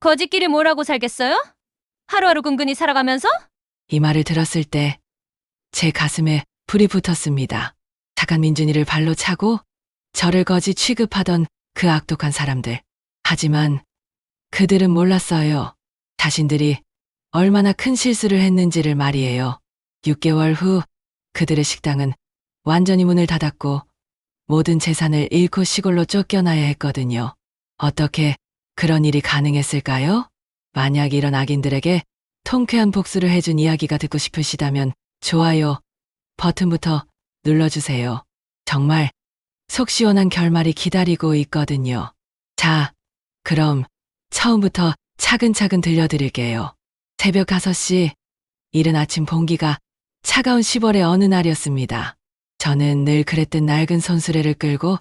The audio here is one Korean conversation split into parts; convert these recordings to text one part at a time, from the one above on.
거지끼리 뭐라고 살겠어요? 하루하루 근근히 살아가면서? 이 말을 들었을 때 제 가슴에 불이 붙었습니다. 착한 민준이를 발로 차고 저를 거지 취급하던 그 악독한 사람들. 하지만 그들은 몰랐어요. 자신들이 얼마나 큰 실수를 했는지를 말이에요. 6개월 후 그들의 식당은 완전히 문을 닫았고 모든 재산을 잃고 시골로 쫓겨나야 했거든요. 어떻게 그런 일이 가능했을까요? 만약 이런 악인들에게 통쾌한 복수를 해준 이야기가 듣고 싶으시다면 좋아요 버튼부터 눌러주세요. 정말 속 시원한 결말이 기다리고 있거든요. 자, 그럼 처음부터 차근차근 들려드릴게요. 새벽 5시, 이른 아침 봉기가 차가운 10월의 어느 날이었습니다. 저는 늘 그랬던 낡은 손수레를 끌고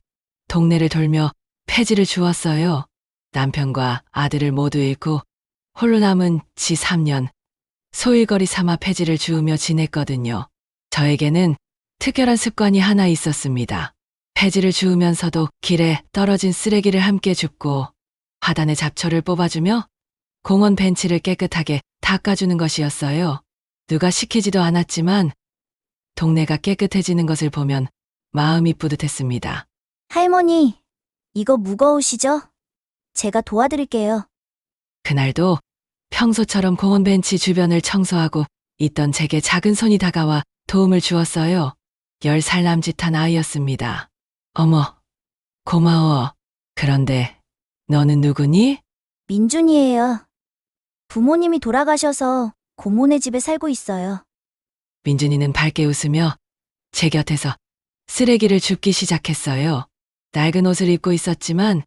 동네를 돌며 폐지를 주웠어요. 남편과 아들을 모두 잃고 홀로 남은 지 3년, 소일거리 삼아 폐지를 주우며 지냈거든요. 저에게는 특별한 습관이 하나 있었습니다. 폐지를 주우면서도 길에 떨어진 쓰레기를 함께 줍고 화단의 잡초를 뽑아주며 공원 벤치를 깨끗하게 닦아주는 것이었어요. 누가 시키지도 않았지만 동네가 깨끗해지는 것을 보면 마음이 뿌듯했습니다. 할머니, 이거 무거우시죠? 제가 도와드릴게요. 그날도 평소처럼 공원 벤치 주변을 청소하고 있던 제게 작은 손이 다가와 도움을 주었어요. 열 살 남짓한 아이였습니다. 어머, 고마워. 그런데 너는 누구니? 민준이에요. 부모님이 돌아가셔서 고모네 집에 살고 있어요. 민준이는 밝게 웃으며 제 곁에서 쓰레기를 줍기 시작했어요. 낡은 옷을 입고 있었지만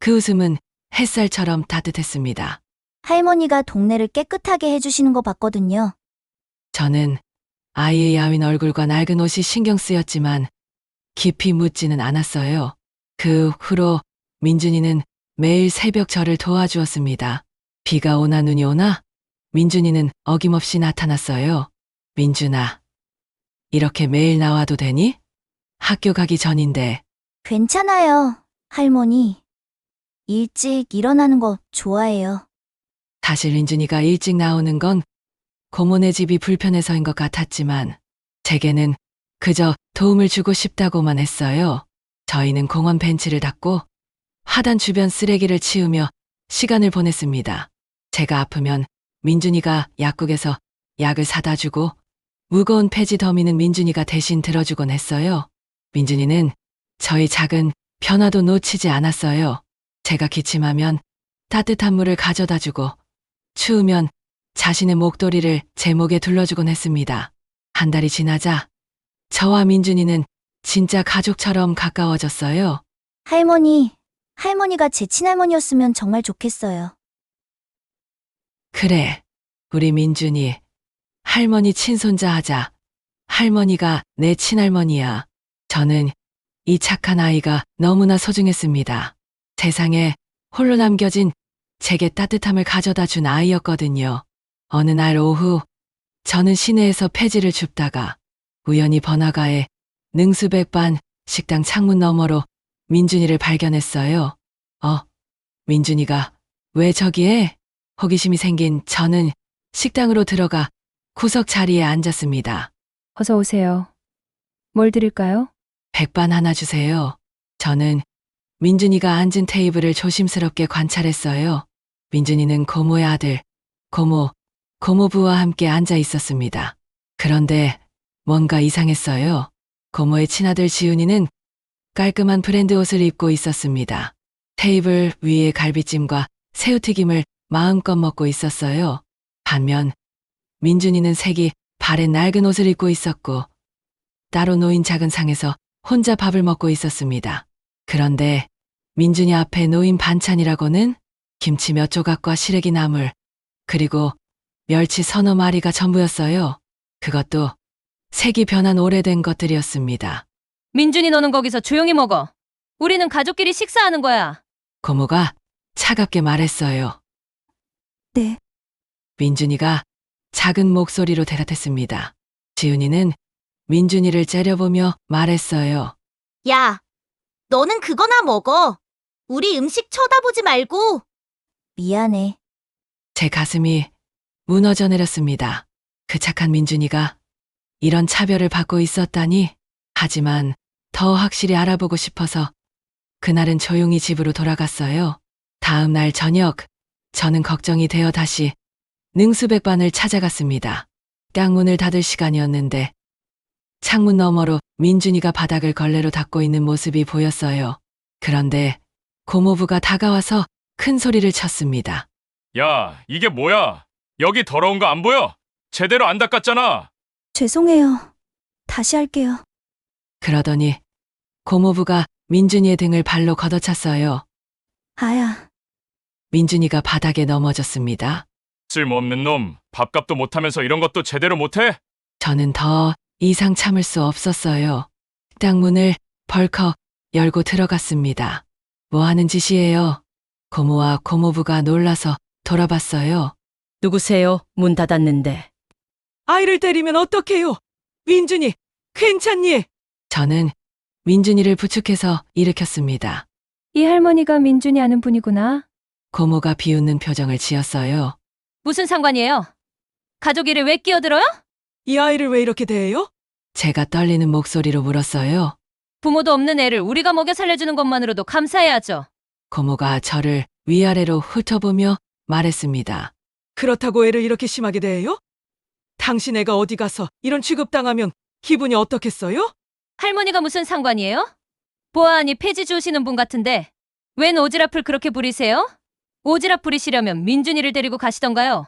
그 웃음은 햇살처럼 따뜻했습니다. 할머니가 동네를 깨끗하게 해주시는 거 봤거든요. 저는 아이의 야윈 얼굴과 낡은 옷이 신경 쓰였지만 깊이 묻지는 않았어요. 그 후로 민준이는 매일 새벽 저를 도와주었습니다. 비가 오나 눈이 오나 민준이는 어김없이 나타났어요. 민준아, 이렇게 매일 나와도 되니? 학교 가기 전인데 괜찮아요, 할머니. 일찍 일어나는 거 좋아해요. 사실 민준이가 일찍 나오는 건 고모네 집이 불편해서인 것 같았지만 제게는 그저 도움을 주고 싶다고만 했어요. 저희는 공원 벤치를 닦고 화단 주변 쓰레기를 치우며 시간을 보냈습니다. 제가 아프면 민준이가 약국에서 약을 사다 주고 무거운 폐지 더미는 민준이가 대신 들어주곤 했어요. 민준이는 저희 작은 변화도 놓치지 않았어요. 제가 기침하면 따뜻한 물을 가져다 주고 추우면 자신의 목도리를 제 목에 둘러주곤 했습니다. 한 달이 지나자 저와 민준이는 진짜 가족처럼 가까워졌어요. 할머니, 할머니가 제 친할머니였으면 정말 좋겠어요. 그래, 우리 민준이 할머니 친손자 하자. 할머니가 내 친할머니야. 저는 이 착한 아이가 너무나 소중했습니다. 세상에 홀로 남겨진 제게 따뜻함을 가져다 준 아이였거든요. 어느 날 오후, 저는 시내에서 폐지를 줍다가 우연히 번화가에 능수백반 식당 창문 너머로 민준이를 발견했어요. 어, 민준이가 왜 저기에? 호기심이 생긴 저는 식당으로 들어가 구석 자리에 앉았습니다. 어서 오세요. 뭘 드릴까요? 백반 하나 주세요. 저는 민준이가 앉은 테이블을 조심스럽게 관찰했어요. 민준이는 고모의 아들, 고모, 고모부와 함께 앉아 있었습니다. 그런데 뭔가 이상했어요. 고모의 친아들 지훈이는 깔끔한 브랜드 옷을 입고 있었습니다. 테이블 위에 갈비찜과 새우튀김을 마음껏 먹고 있었어요. 반면 민준이는 색이 바랜 낡은 옷을 입고 있었고 따로 놓인 작은 상에서 혼자 밥을 먹고 있었습니다. 그런데 민준이 앞에 놓인 반찬이라고는 김치 몇 조각과 시래기 나물, 그리고 멸치 서너 마리가 전부였어요. 그것도 색이 변한 오래된 것들이었습니다. 민준이 너는 거기서 조용히 먹어. 우리는 가족끼리 식사하는 거야. 고모가 차갑게 말했어요. 네. 민준이가 작은 목소리로 대답했습니다. 지훈이는 민준이를 째려보며 말했어요. 야, 너는 그거나 먹어. 우리 음식 쳐다보지 말고. 미안해. 제 가슴이 무너져 내렸습니다. 그 착한 민준이가 이런 차별을 받고 있었다니. 하지만 더 확실히 알아보고 싶어서 그날은 조용히 집으로 돌아갔어요. 다음 날 저녁, 저는 걱정이 되어 다시 능수백반을 찾아갔습니다. 깡문을 닫을 시간이었는데 창문 너머로 민준이가 바닥을 걸레로 닦고 있는 모습이 보였어요. 그런데 고모부가 다가와서 큰 소리를 쳤습니다. 야, 이게 뭐야? 여기 더러운 거 안 보여? 제대로 안 닦았잖아. 죄송해요. 다시 할게요. 그러더니 고모부가 민준이의 등을 발로 걷어찼어요. 아야, 민준이가 바닥에 넘어졌습니다. 쓸모없는 놈, 밥값도 못하면서 이런 것도 제대로 못해? 저는 더 이상 참을 수 없었어요. 식당 문을 벌컥 열고 들어갔습니다. 뭐 하는 짓이에요? 고모와 고모부가 놀라서 돌아봤어요. 누구세요? 문 닫았는데. 아이를 때리면 어떡해요? 민준이, 괜찮니? 저는 민준이를 부축해서 일으켰습니다. 이 할머니가 민준이 아는 분이구나. 고모가 비웃는 표정을 지었어요. 무슨 상관이에요? 가족 일에 왜 끼어들어요? 이 아이를 왜 이렇게 대해요? 제가 떨리는 목소리로 물었어요. 부모도 없는 애를 우리가 먹여 살려주는 것만으로도 감사해야죠. 고모가 저를 위아래로 훑어보며 말했습니다. 그렇다고 애를 이렇게 심하게 대해요? 당신 애가 어디 가서 이런 취급당하면 기분이 어떻겠어요? 할머니가 무슨 상관이에요? 보아하니 폐지 주우시는 분 같은데 웬 오지랖을 그렇게 부리세요? 오지랖 부리시려면 민준이를 데리고 가시던가요.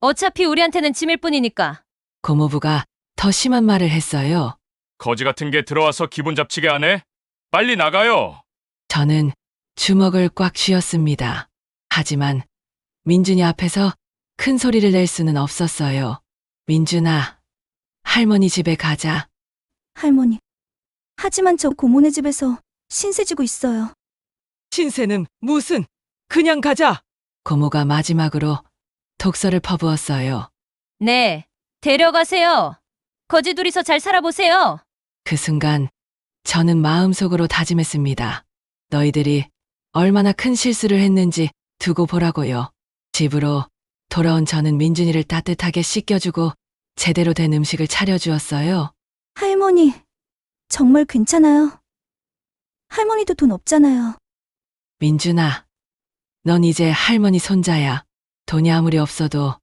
어차피 우리한테는 짐일 뿐이니까. 고모부가 더 심한 말을 했어요. 거지 같은 게 들어와서 기분 잡치게 하네? 빨리 나가요. 저는 주먹을 꽉 쥐었습니다. 하지만 민준이 앞에서 큰 소리를 낼 수는 없었어요. 민준아, 할머니 집에 가자. 할머니. 하지만 저 고모네 집에서 신세 지고 있어요. 신세는 무슨? 그냥 가자. 고모가 마지막으로 독서를 퍼부었어요. 네, 데려가세요. 거지 둘이서 잘 살아보세요. 그 순간 저는 마음속으로 다짐했습니다. 너희들이 얼마나 큰 실수를 했는지 두고 보라고요. 집으로 돌아온 저는 민준이를 따뜻하게 씻겨주고 제대로 된 음식을 차려주었어요. 할머니, 정말 괜찮아요. 할머니도 돈 없잖아요. 민준아, 넌 이제 할머니 손자야. 돈이 아무리 없어도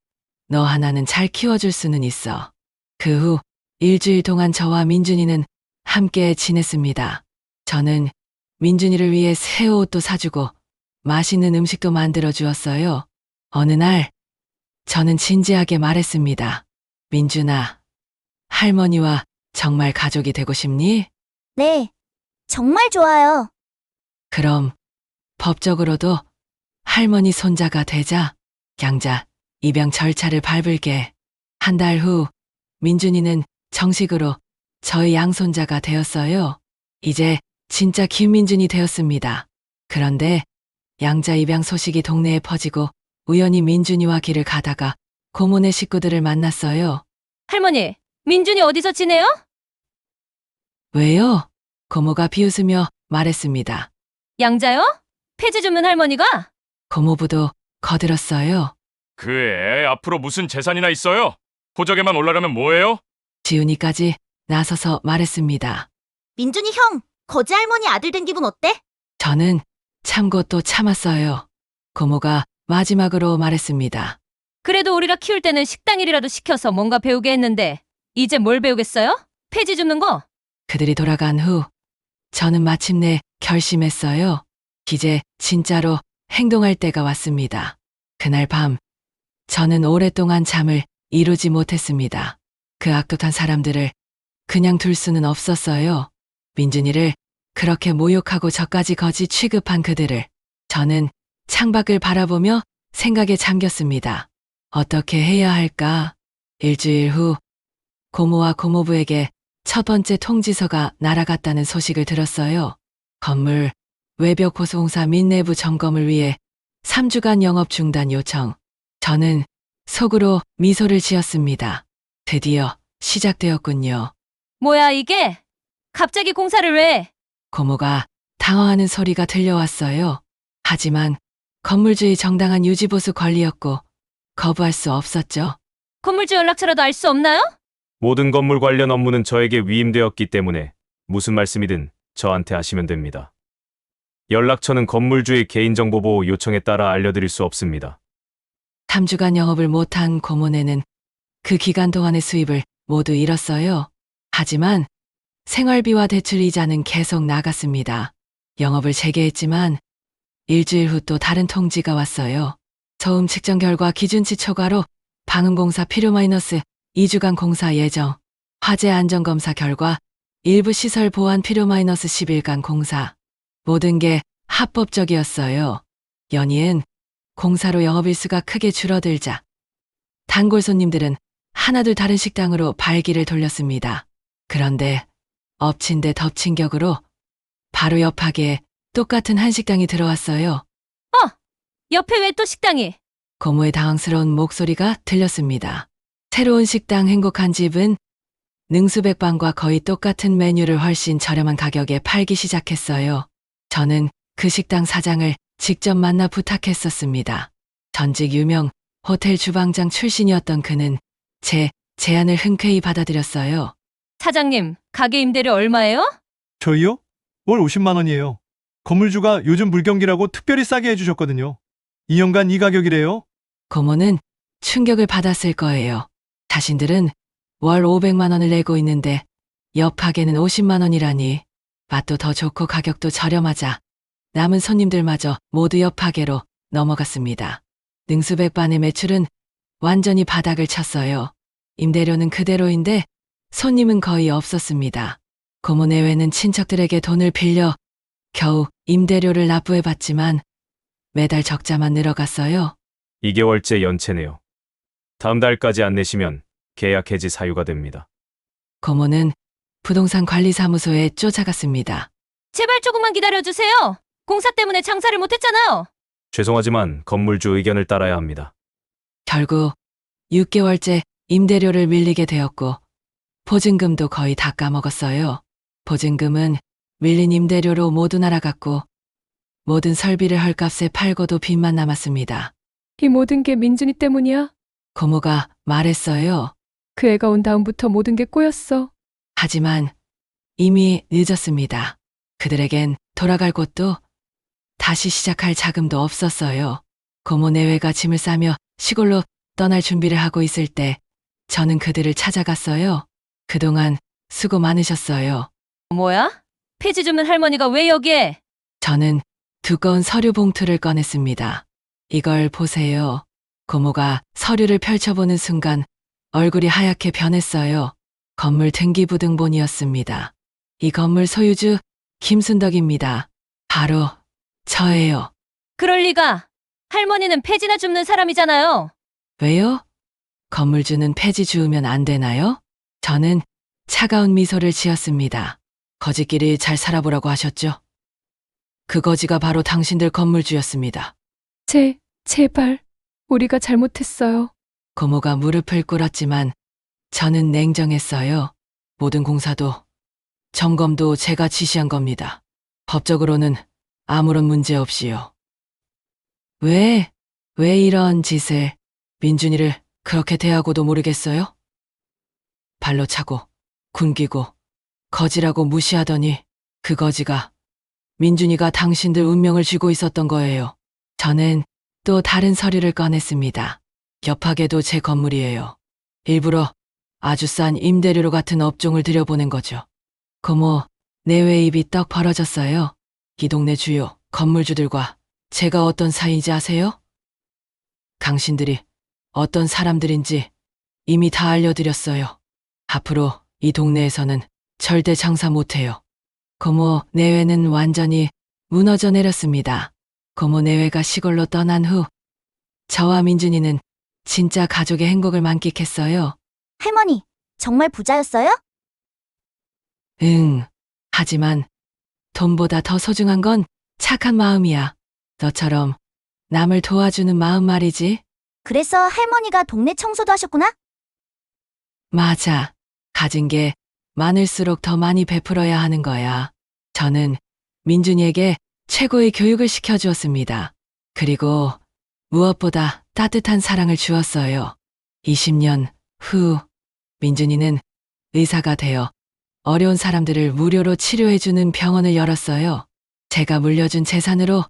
너 하나는 잘 키워줄 수는 있어. 그 후 일주일 동안 저와 민준이는 함께 지냈습니다. 저는 민준이를 위해 새 옷도 사주고 맛있는 음식도 만들어 주었어요. 어느 날 저는 진지하게 말했습니다. 민준아, 할머니와 정말 가족이 되고 싶니? 네, 정말 좋아요. 그럼 법적으로도 할머니 손자가 되자 양자 입양 절차를 밟을게. 한 달 후 민준이는 정식으로 저의 양손자가 되었어요. 이제 진짜 김민준이 되었습니다. 그런데 양자 입양 소식이 동네에 퍼지고 우연히 민준이와 길을 가다가 고모네 식구들을 만났어요. 할머니, 민준이 어디서 지내요? 왜요? 고모가 비웃으며 말했습니다. 양자요? 폐지 줍는 할머니가? 고모부도 거들었어요. 그 애 앞으로 무슨 재산이나 있어요? 호적에만 올라가면 뭐예요? 지훈이까지 나서서 말했습니다. 민준이 형, 거지 할머니 아들 된 기분 어때? 저는 참고 또 참았어요. 고모가 마지막으로 말했습니다. 그래도 우리가 키울 때는 식당 일이라도 시켜서 뭔가 배우게 했는데 이제 뭘 배우겠어요? 폐지 줍는 거? 그들이 돌아간 후 저는 마침내 결심했어요. 이제 진짜로 행동할 때가 왔습니다. 그날 밤 저는 오랫동안 잠을 이루지 못했습니다. 그 악독한 사람들을 그냥 둘 수는 없었어요. 민준이를 그렇게 모욕하고 저까지 거지 취급한 그들을 저는 창밖을 바라보며 생각에 잠겼습니다. 어떻게 해야 할까? 일주일 후 고모와 고모부에게 첫 번째 통지서가 날아갔다는 소식을 들었어요. 건물 외벽 보수공사 및 내부 점검을 위해 3주간 영업 중단 요청. 저는 속으로 미소를 지었습니다. 드디어 시작되었군요. 뭐야 이게? 갑자기 공사를 왜? 고모가 당황하는 소리가 들려왔어요. 하지만 건물주의 정당한 유지보수 권리였고 거부할 수 없었죠. 건물주 연락처라도 알 수 없나요? 모든 건물 관련 업무는 저에게 위임되었기 때문에 무슨 말씀이든 저한테 하시면 됩니다. 연락처는 건물주의 개인정보보호 요청에 따라 알려드릴 수 없습니다. 3주간 영업을 못한 고모네는 그 기간 동안의 수입을 모두 잃었어요. 하지만 생활비와 대출 이자는 계속 나갔습니다. 영업을 재개했지만 일주일 후 또 다른 통지가 왔어요. 저음 측정 결과 기준치 초과로 방음공사 필요 마이너스 2주간 공사 예정, 화재 안전검사 결과 일부 시설 보안 필요 마이너스 10일간 공사. 모든 게 합법적이었어요. 연이은 공사로 영업일수가 크게 줄어들자 단골 손님들은 하나둘 다른 식당으로 발기를 돌렸습니다. 그런데 엎친 데 덮친 격으로 바로 옆 가게에 똑같은 한식당이 들어왔어요. 옆에 왜 또 식당이? 고모의 당황스러운 목소리가 들렸습니다. 새로운 식당 행복한 집은 능수백반과 거의 똑같은 메뉴를 훨씬 저렴한 가격에 팔기 시작했어요. 저는 그 식당 사장을 직접 만나 부탁했었습니다. 전직 유명 호텔 주방장 출신이었던 그는 제 제안을 흔쾌히 받아들였어요. 사장님, 가게 임대료 얼마예요? 저희요? 월 50만 원이에요. 건물주가 요즘 불경기라고 특별히 싸게 해주셨거든요. 2년간 이 가격이래요. 고모는 충격을 받았을 거예요. 자신들은 월 500만 원을 내고 있는데 옆 가게는 50만 원이라니 맛도 더 좋고 가격도 저렴하자 남은 손님들마저 모두 옆 가게로 넘어갔습니다. 능수백반의 매출은 완전히 바닥을 쳤어요. 임대료는 그대로인데 손님은 거의 없었습니다. 고모 내외는 친척들에게 돈을 빌려 겨우 임대료를 납부해봤지만 매달 적자만 늘어갔어요. 2개월째 연체네요. 다음 달까지 안 내시면 계약 해지 사유가 됩니다. 고모는 부동산 관리사무소에 쫓아갔습니다. 제발 조금만 기다려주세요. 공사 때문에 장사를 못했잖아요. 죄송하지만 건물주 의견을 따라야 합니다. 결국 6개월째 임대료를 밀리게 되었고 보증금도 거의 다 까먹었어요. 보증금은 밀린 임대료로 모두 날아갔고 모든 설비를 헐값에 팔고도 빚만 남았습니다. 이 모든 게 민준이 때문이야. 고모가 말했어요. 그 애가 온 다음부터 모든 게 꼬였어. 하지만 이미 늦었습니다. 그들에겐 돌아갈 곳도 다시 시작할 자금도 없었어요. 고모 내외가 짐을 싸며 시골로 떠날 준비를 하고 있을 때 저는 그들을 찾아갔어요. 그동안 수고 많으셨어요. 뭐야? 폐지 주문 할머니가 왜 여기에? 저는 두꺼운 서류 봉투를 꺼냈습니다. 이걸 보세요. 고모가 서류를 펼쳐보는 순간 얼굴이 하얗게 변했어요. 건물 등기부등본이었습니다. 이 건물 소유주 김순덕입니다. 바로 저예요. 그럴 리가. 할머니는 폐지나 줍는 사람이잖아요. 왜요? 건물주는 폐지 주우면 안 되나요? 저는 차가운 미소를 지었습니다. 거지끼리 잘 살아보라고 하셨죠? 그 거지가 바로 당신들 건물주였습니다. 제, 제발. 우리가 잘못했어요. 고모가 무릎을 꿇었지만 저는 냉정했어요. 모든 공사도 점검도 제가 지시한 겁니다. 법적으로는 아무런 문제 없이요. 왜, 왜 이런 짓을 민준이를 그렇게 대하고도 모르겠어요? 발로 차고 굶기고 거지라고 무시하더니 그 거지가 민준이가 당신들 운명을 쥐고 있었던 거예요. 저는 또 다른 서류를 꺼냈습니다. 옆하게도 제 건물이에요. 일부러 아주 싼 임대료로 같은 업종을 들여보낸 거죠. 고모, 내외 입이 떡 벌어졌어요. 이 동네 주요 건물주들과 제가 어떤 사이인지 아세요? 당신들이 어떤 사람들인지 이미 다 알려드렸어요. 앞으로 이 동네에서는 절대 장사 못해요. 고모 내외는 완전히 무너져 내렸습니다. 고모 내외가 시골로 떠난 후 저와 민준이는 진짜 가족의 행복을 만끽했어요. 할머니, 정말 부자였어요? 응. 하지만 돈보다 더 소중한 건 착한 마음이야. 너처럼 남을 도와주는 마음 말이지. 그래서 할머니가 동네 청소도 하셨구나? 맞아. 가진 게 많을수록 더 많이 베풀어야 하는 거야. 저는 민준이에게 최고의 교육을 시켜주었습니다. 그리고 무엇보다 따뜻한 사랑을 주었어요. 20년 후 민준이는 의사가 되어 어려운 사람들을 무료로 치료해주는 병원을 열었어요. 제가 물려준 재산으로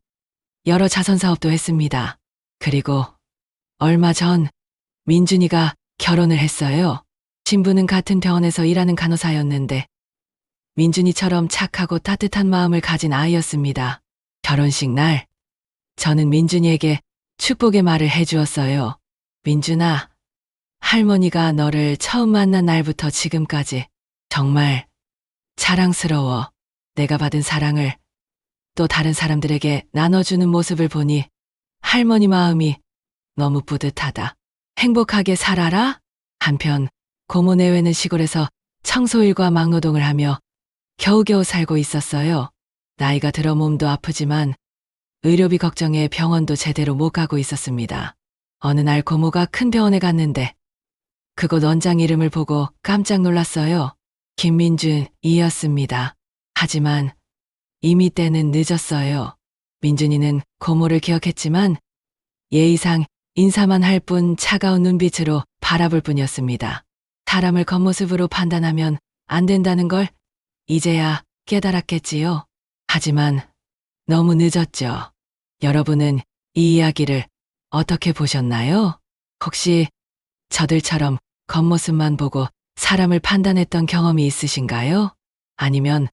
여러 자선 사업도 했습니다. 그리고 얼마 전 민준이가 결혼을 했어요. 신부는 같은 병원에서 일하는 간호사였는데 민준이처럼 착하고 따뜻한 마음을 가진 아이였습니다. 결혼식 날 저는 민준이에게 축복의 말을 해주었어요. 민준아, 할머니가 너를 처음 만난 날부터 지금까지 정말 자랑스러워. 내가 받은 사랑을 또 다른 사람들에게 나눠주는 모습을 보니 할머니 마음이 너무 뿌듯하다. 행복하게 살아라. 한편 고모 내외는 시골에서 청소일과 막노동을 하며 겨우겨우 살고 있었어요. 나이가 들어 몸도 아프지만 의료비 걱정에 병원도 제대로 못 가고 있었습니다. 어느 날 고모가 큰 병원에 갔는데 그곳 원장 이름을 보고 깜짝 놀랐어요. 김민준이었습니다. 하지만 이미 때는 늦었어요. 민준이는 고모를 기억했지만 예의상 인사만 할 뿐 차가운 눈빛으로 바라볼 뿐이었습니다. 사람을 겉모습으로 판단하면 안 된다는 걸 이제야 깨달았겠지요. 하지만 너무 늦었죠. 여러분은 이 이야기를 어떻게 보셨나요? 혹시 저들처럼 겉모습만 보고 사람을 판단했던 경험이 있으신가요? 아니면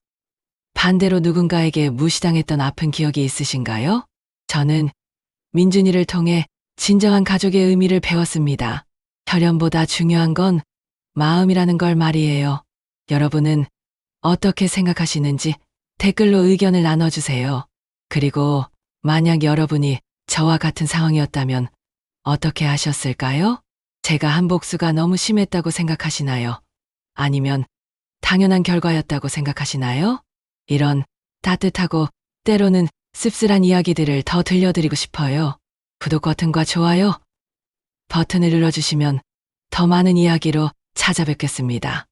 반대로 누군가에게 무시당했던 아픈 기억이 있으신가요? 저는 민준이를 통해 진정한 가족의 의미를 배웠습니다. 혈연보다 중요한 건 마음이라는 걸 말이에요. 여러분은 어떻게 생각하시는지 댓글로 의견을 나눠주세요. 그리고 만약 여러분이 저와 같은 상황이었다면 어떻게 하셨을까요? 제가 한 복수가 너무 심했다고 생각하시나요? 아니면 당연한 결과였다고 생각하시나요? 이런 따뜻하고 때로는 씁쓸한 이야기들을 더 들려드리고 싶어요. 구독 버튼과 좋아요 버튼을 눌러주시면 더 많은 이야기로 찾아뵙겠습니다.